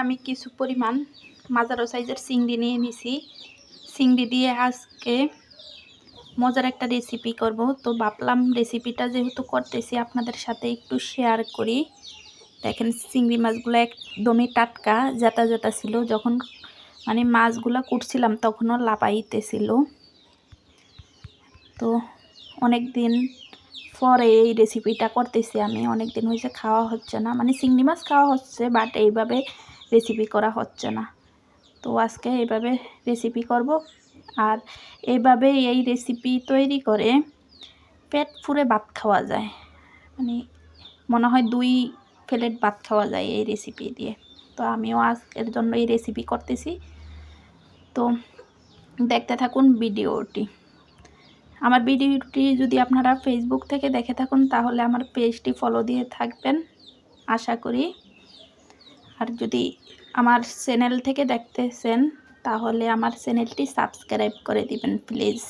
আমি কিছু পরিমাণ মাজারো সাইজের চিংড়ি নিয়ে নিছি। চিংড়ি দিয়ে আজকে মজার একটা রেসিপি করব। তো ভাবলাম রেসিপিটা যেহেতু করতেছি, আপনাদের সাথে একটু শেয়ার করি। দেখেন, চিংড়ি মাছগুলো একদমই টাটকা, জাতা জাতা ছিল। যখন মানে মাছগুলো কুটছিলাম, তখনও লাপাইতেছিল তো অনেক দিন পরে এই রেসিপিটা করতেছি আমি। অনেক দিন হয়েছে খাওয়া হচ্ছে না। মানে চিংড়ি মাছ খাওয়া হচ্ছে বাট এইভাবে রেসিপি করা হচ্ছে না। তো আজকে এইভাবে রেসিপি করব। আর এইভাবে এই রেসিপি তৈরি করে পেট ফুরে ভাত খাওয়া যায়। মানে মনে হয় দুই প্লেট ভাত খাওয়া যায় এই রেসিপি দিয়ে। তো আমিও আজকের জন্য এই রেসিপি করতেছি। তো দেখতে থাকুন ভিডিওটি। আমার ভিডিওটি যদি আপনারা ফেসবুক থেকে দেখে থাকুন, তাহলে আমার পেজটি ফলো দিয়ে থাকবেন। আশা করি আর যদি আমার চ্যানেল থেকে দেখতেছেন, তাহলে আমার চ্যানেলটি সাবস্ক্রাইব করে দিবেন প্লিজ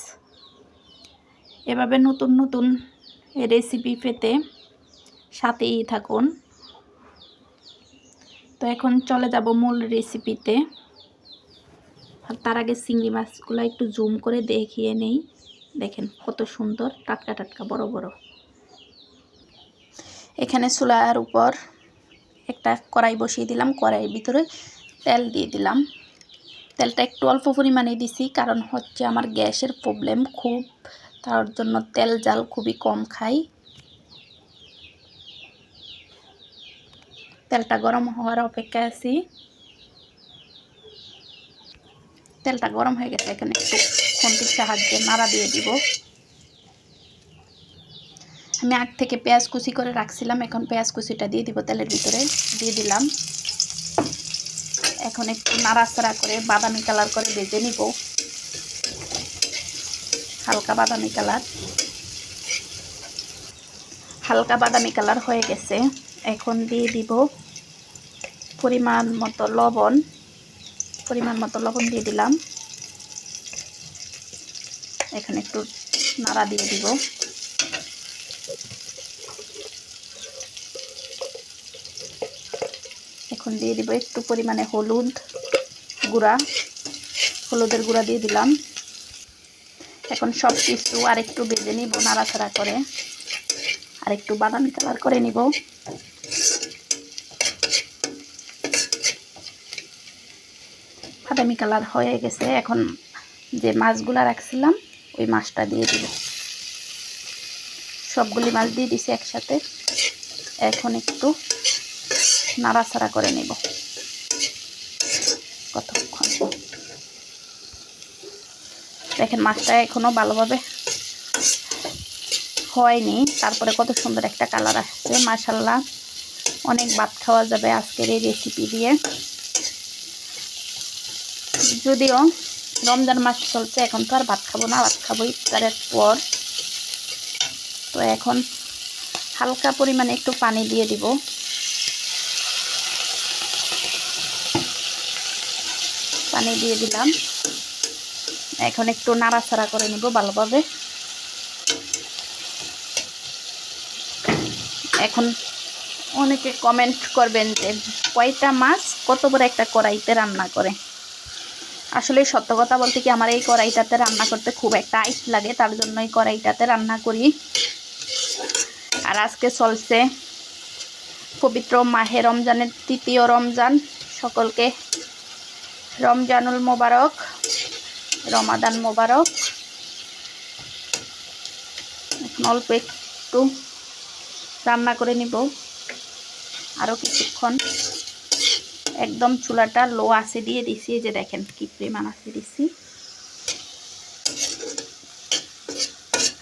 এভাবে নতুন নতুন রেসিপি পেতে সাথেই থাকুন। তো এখন চলে যাব মূল রেসিপিতে আর তার আগে চিংড়ি মাছগুলো একটু জুম করে দেখিয়ে নেই। দেখেন কত সুন্দর, টাটকা টাটকা, বড় বড়। এখানে চুলার উপর একটা কড়াই বসিয়ে দিলাম, কড়াইয়ের ভিতরে তেল দিয়ে দিলাম। তেলটা একটু অল্প পরিমাণে দিছি, কারণ হচ্ছে আমার গ্যাসের প্রবলেম খুব, তার জন্য তেল জাল খুবই কম খাই। তেলটা গরম হওয়ার অপেক্ষায় আছি। তেলটা গরম হয়ে গেছে, এখানে একটু খুন্তির সাহায্যে নাড়া দিয়ে দিব। আমি আগ থেকে পেঁয়াজ কুচি করে রাখছিলাম, এখন পেঁয়াজ কুচিটা দিয়ে দিব তেলের ভিতরে, দিয়ে দিলাম। এখন একটু নাড়াচাড়া করে বাদামি কালার করে ভেজে নিব। হালকা বাদামি কালার। হালকা বাদামি কালার হয়ে গেছে। এখন দিয়ে দিব পরিমাণ মতো লবণ। পরিমাণ মতো লবণ দিয়ে দিলাম। এখানে একটু নাড়া দিয়ে দিব। এখন দিয়ে দিব একটু পরিমাণে হলুদ গুঁড়া, হলুদের গুঁড়া দিয়ে দিলাম। এখন সব কিছু আর একটু বেজে নিব, নাড়াচাড়া করে। আর একটু বাদামি কালার করে নিব। বাদামি কালার হয়ে গেছে। এখন যে মাছগুলা রাখছিলাম, ওই মাছটা দিয়ে দিব। সবগুলি মাছ দিয়ে দিছি একসাথে। এখন একটু নাড়াচাড়া করে নেব। কতক্ষণ? দেখেন, মাছটা এখনও ভালোভাবে হয়নি। তারপরে কত সুন্দর একটা কালার আসছে। মাসাল্লাহ অনেক ভাত খাওয়া যাবে আজকের এই রেসিপি দিয়ে। যদিও রমজান মাস চলছে, এখন তো আর ভাত খাব না, ভাত খাব ইফতারের পর। তো এখন হালকা পরিমাণে একটু পানি দিয়ে দিব। পানি দিয়ে দিলাম। এখন একটু নাড়াচাড়া করে নিব ভালোভাবে। এখন অনেকে কমেন্ট করবেন যে, কয়টা মাছ কত বড় একটা কড়াইতে রান্না করে? আসলে সত্য কথা বলতে কি আমার এই কড়াইটাতে রান্না করতে খুব একটা আইস লাগে, তার জন্য এই কড়াইটাতে রান্না করি। আর আজকে চলছে পবিত্র মাহে রমজানের তৃতীয় রমজান। সকলকে রমজানুল মোবারক, রমাদান মোবারক। এখন অল্প একটু রান্না করে নিব। আরও কিছুক্ষণ। একদম চুলাটা লো আসে দিয়ে দিছি যে দেখেন কি পরিমাণ আসে দিছি।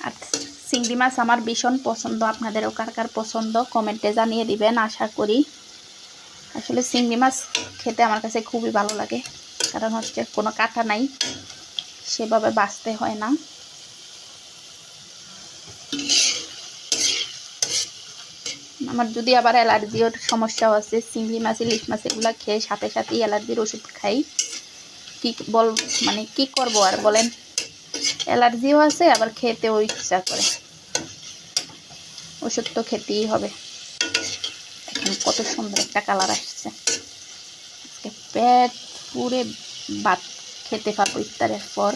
আর চিংড়ি মাছ আমার ভীষণ পছন্দ। আপনাদেরও কার কার পছন্দ কমেন্টে জানিয়ে দিবেন, আশা করি। আসলে চিংড়ি মাছ খেতে আমার কাছে খুবই ভালো লাগে। কারণ হচ্ছে কোনো কাটা নাই, সেভাবে বাঁচতে হয় না। আমার যদি আবার অ্যালার্জির সমস্যাও আছে, চিংড়ি মাছ, ইলিশ মাছ, এগুলো খেয়ে সাথে সাথেই অ্যালার্জির ওষুধ খাই। কি বল মানে কি করব আর বলেন? অ্যালার্জিও আছে, আবার খেতেও ইচ্ছা করে। ওষুধ তো খেতেই হবে। এখন কত সুন্দর একটা কালার আসছে। পেট পুরে ভাত খেতে পারব ইফতারের পর।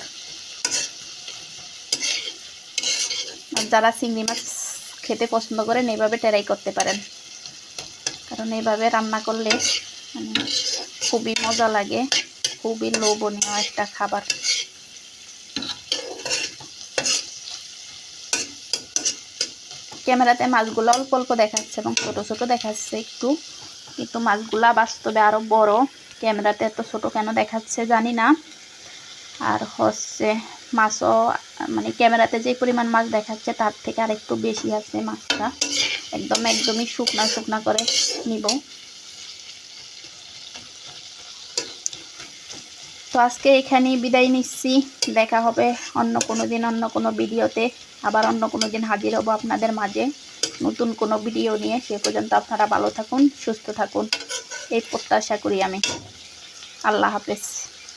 যারা চিংড়ি মাছ খেতে পছন্দ করেন, এইভাবে ট্রাই করতে পারেন। কারণ এইভাবে রান্না করলে মানে খুবই মজা লাগে, খুবই লোভনীয় একটা খাবার। ক্যামেরাতে মাছগুলো অল্প অল্প দেখাচ্ছে এবং ছোট ছোট দেখাচ্ছে একটু। কিন্তু মাছগুলা বাস্তবে আরও বড়। ক্যামেরাতে এত ছোট কেন দেখাচ্ছে জানি না। আর হচ্ছে মাছও মানে ক্যামেরাতে যে পরিমাণ মাছ দেখাচ্ছে তার থেকে আর একটু বেশি আছে মাছটা। একদম, একদমই শুকনা শুকনা করে নিব। তো আজকে এখানেই বিদায় নিচ্ছি। দেখা হবে অন্য কোনো দিন, অন্য কোনো ভিডিওতে। আবার অন্য কোনো দিন হাজির হব আপনাদের মাঝে। নতুন কোনো ভিডিও নিয়ে। সে পর্যন্ত আপনারা ভালো থাকুন, সুস্থ থাকুন। এই প্রত্যাশা করি আমি। আল্লাহ হাফেজ